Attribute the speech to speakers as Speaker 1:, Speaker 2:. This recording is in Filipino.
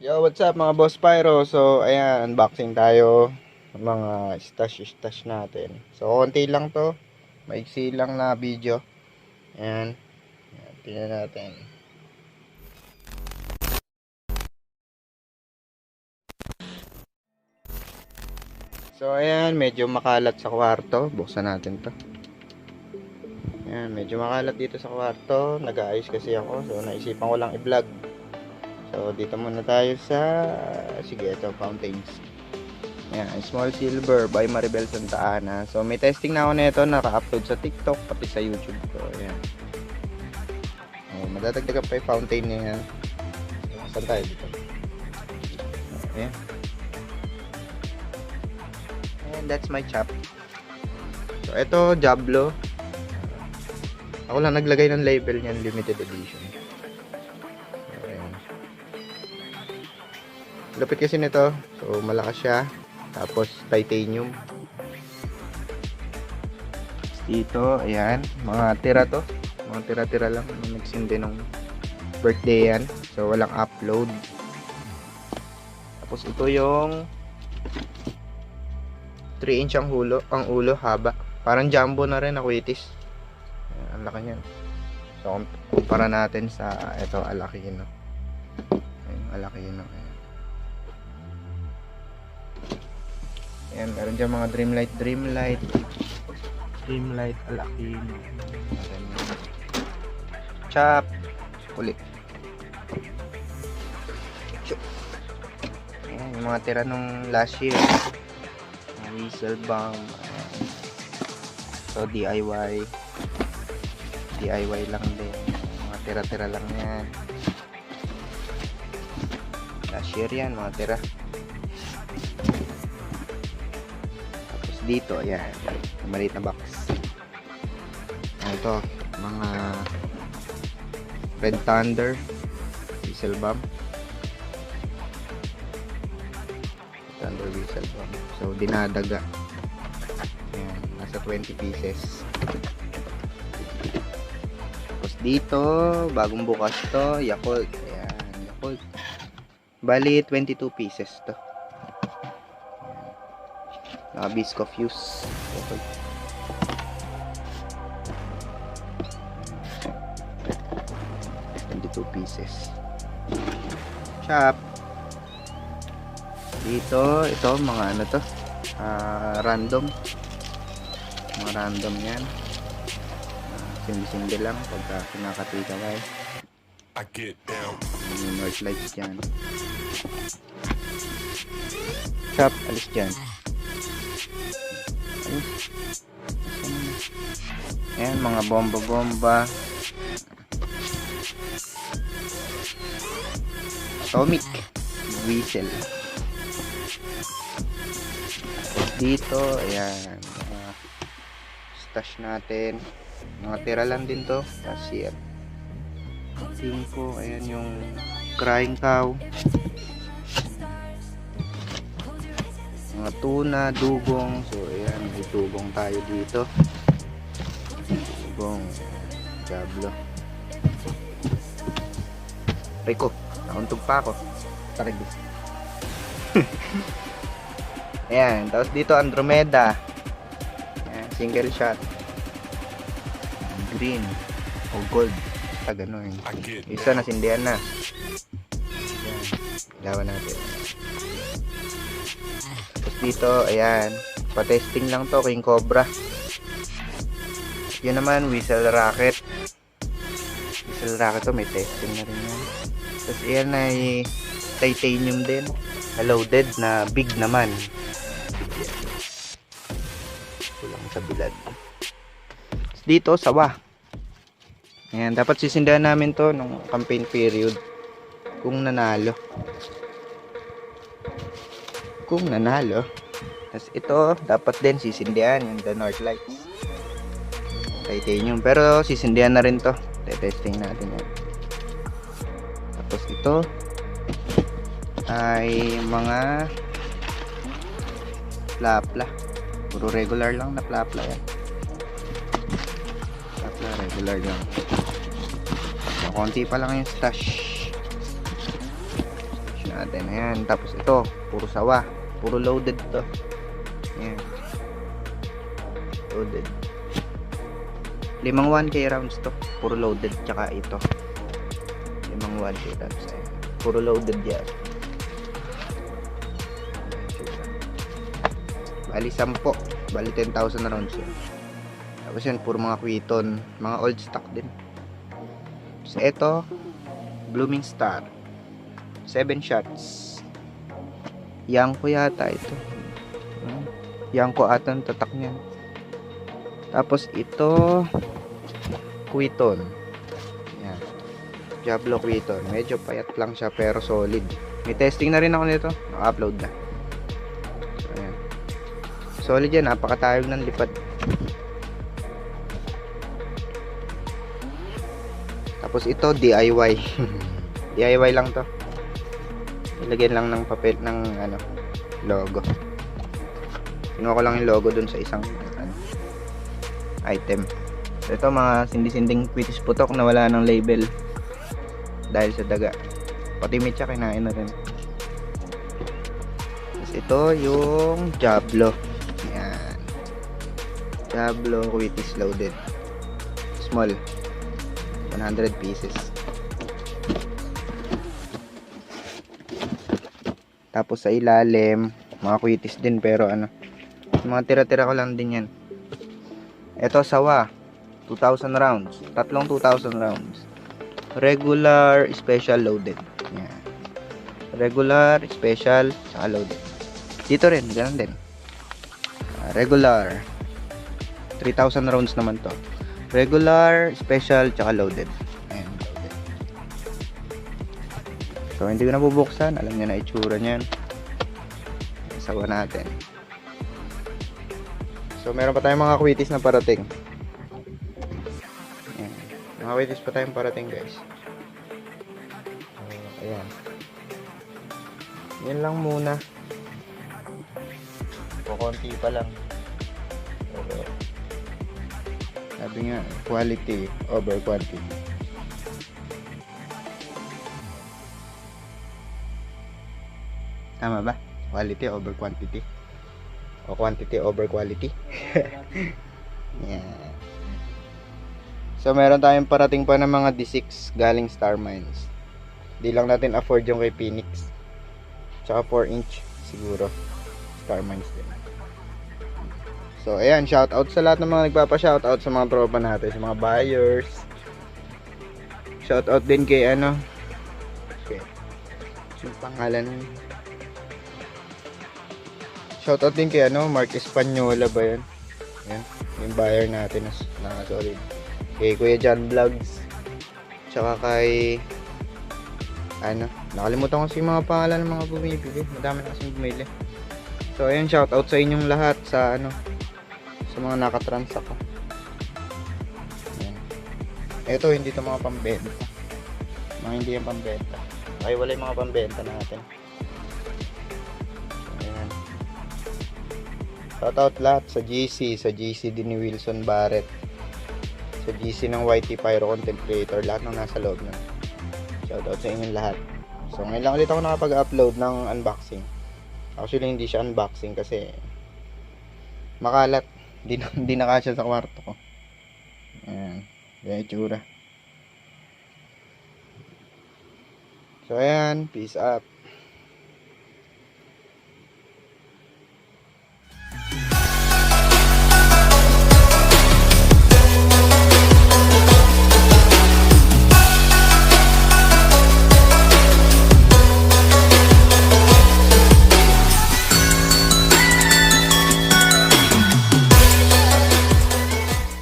Speaker 1: Yo, what's up mga boss Pyro? So, ayan, unboxing tayo ng mga stash-stash natin. So, konti lang to. Maiksi lang na video. Ayan. Ayan, tingnan natin. So, ayan, medyo makalat sa kwarto. Buksan natin to. Ayan, medyo makalat dito sa kwarto. Nag-aayos kasi ako. So, naisipan ko lang i-vlog. So, dito muna tayo sa, sige, ito, fountains. Ayan, Small Silver by Maribel Santa Ana. So, may testing na ako nito, naka-upload sa TikTok, pati sa YouTube. So, ayan. Oh, madadagdagan pa yung fountain niya. Saan tayo dito? Ayan. And that's my chop. So, ito, Jablo. Ako lang naglagay ng label niyan, limited edition. Lupit kasi nito. So, malakas siya. Tapos, titanium. Dito, ayan. Mga tira to. Mga tira-tira lang. Nagsindi nung birthday yan. So, walang upload. Tapos, ito yung 3 inch ang hulo, ang ulo, haba. Parang jumbo na rin. Ayan, ang laki niyan. So, kum- kumpara natin sa, ito, Alakino. Ayan, Alakino. Ayan. Meron dyan mga Dreamlight, Dreamlight. Dreamlight, Alakino. Ayan. Chop. Chop. Ayan, yung mga tira nung last year. Whistle bomb. Ayan. So, DIY. DIY lang din. Mga tira-tira lang yan. Last year yan, mga tira. Dito, ayan. Maliit na box. Ito? Mga Red Thunder. Whistle bomb. Thunder whistle bomb. So, dinadaga. Ayan, nasa 20 pieces. Tapos dito, bagong bukas to, Yakult. Ayan, Yakult. Bali, 22 pieces to. Ayan. Naka Bisco Fuse. Yakult. Twenty-two pieces. Chop. Dito, ito, mga ano to, ah, random. Mga random yan. Uh, Sindi-sindi lang pagka kinakatika kayo.
Speaker 2: I get down.
Speaker 1: Yung lights dyan. Chop, alis dyan. Na? Ayan, mga bomba-bomba. Atomic. Whistle. Dito, ayan. Stash natin. Mga tira lang din to. Cashier. Cinco, ayan yung crying cow. Mga tuna, dugong. So, ayan, may dugong tayo dito. Dugong. Diablo. Rico, nauntog pa ako. Tarig. ayan, tapos dito Andromeda. Ayan, single shot. Green o gold. Basta ganun. Isa na sindihan na. Ayan. Ilawan natin. Dito, ayan. Pa-testing lang to, King Cobra. Yun naman, Whistle Rocket. Whistle Rocket to, may testing na rin yan. Tapos ayan ay titanium din. Loaded na big naman. Yan. Kulang sa bilad. Tapos dito, sawa. Ayan, dapat sisindahan namin to nung campaign period kung nanalo. Kung nanalo. Tapos ito, dapat din sisindihan yung the North Lights. Titanium. Pero sisindihan na rin to. Testing natin yan. Tapos ito ay mga plapla. Puro regular lang na plapla yan. Plapla, regular lang. So, konti pa lang yung stash. natin. Ayan. Tapos ito, puro sawa. Puro loaded to. Ayan. Loaded. Limang 1K rounds to. Puro loaded. Tsaka ito. Limang 1K rounds. Ayan. Puro loaded yan. Bali 10. Bali 10,000 rounds yun. Tapos yun, puro mga Quiton. Mga old stock din. Tapos ito, Blooming Star. 7 shots. Yang ko yata ito. Yang ko ata ang tatak niyan. Tapos ito, Quiton. Yan. Diablo Quiton. Medyo payat lang siya pero solid. May testing na rin ako nito. Naka-upload na. So, ayan. Solid yan. Napakatayog ng lipad. Tapos ito, DIY. DIY lang to. Ilagyan lang ng papel ng ano, logo. Kinuha ko lang yung logo dun sa isang item. So, ito mga sindi-sinding quitis putok na wala ng label dahil sa daga. Pati mitya kinain na rin. Tapos ito yung Jablo. Yan. Jablo quitis loaded. Small. 100 pieces. Tapos sa ilalim, mga quitis din pero ano, mga tira-tira ko lang din yan. Ito sawa, 2,000 rounds. Tatlong 2,000 rounds. Regular, special, loaded. Yan. Regular, special, saka loaded. Dito rin, ganun din. Ah, regular. 3,000 rounds naman to. Regular, special, tsaka loaded. Ayan, loaded. So, hindi ko na bubuksan. Alam niyo na itsura niyan. Sawa natin. So, meron pa tayong mga quitis na parating. Ayan. Mga quitis pa tayong parating, guys. So, ayan. Yan lang muna. Kukunti pa lang. Pero, sabi nga, quality over quantity. Tama ba? Quality over quantity. O quantity over quality. yeah. So, meron tayong parating pa ng mga D6 galing Star Mines. Di lang natin afford yung kay Phoenix. Tsaka 4 inch siguro. Star Mines din. So, ayan, shout out sa lahat ng mga nagpapa-shout out sa mga tropa natin, sa mga buyers. Shout out din kay ano. Okay. Yung pangalan. Shout out din kay ano, Mark Espanyola ba 'yan? Yan, yung buyer natin na, na sorry. Kay Kuya John Vlogs. Tsaka kay ano, nakalimutan ko si mga pangalan ng mga bumibili. Madami na kasing bumili. So, ayan, shout out sa inyong lahat sa ano, sa mga nakatrans ako. Ayan. Ito, hindi to mga pambenta. Mga hindi yung pambenta. Ay, wala yung mga pambenta natin. Shout out lahat sa GC, sa GC din ni Wilson Barrett. Sa GC ng YT Pyro Content Creator, lahat ng nasa loob nun. Shout out sa inyong lahat. So, ngayon lang ulit ako nakapag-upload ng unboxing. Actually, hindi siya unboxing kasi makalat. Hindi na, hindi nakasya sa kwarto ko. Ayan. Ganyan itsura. So, ayan. Peace up.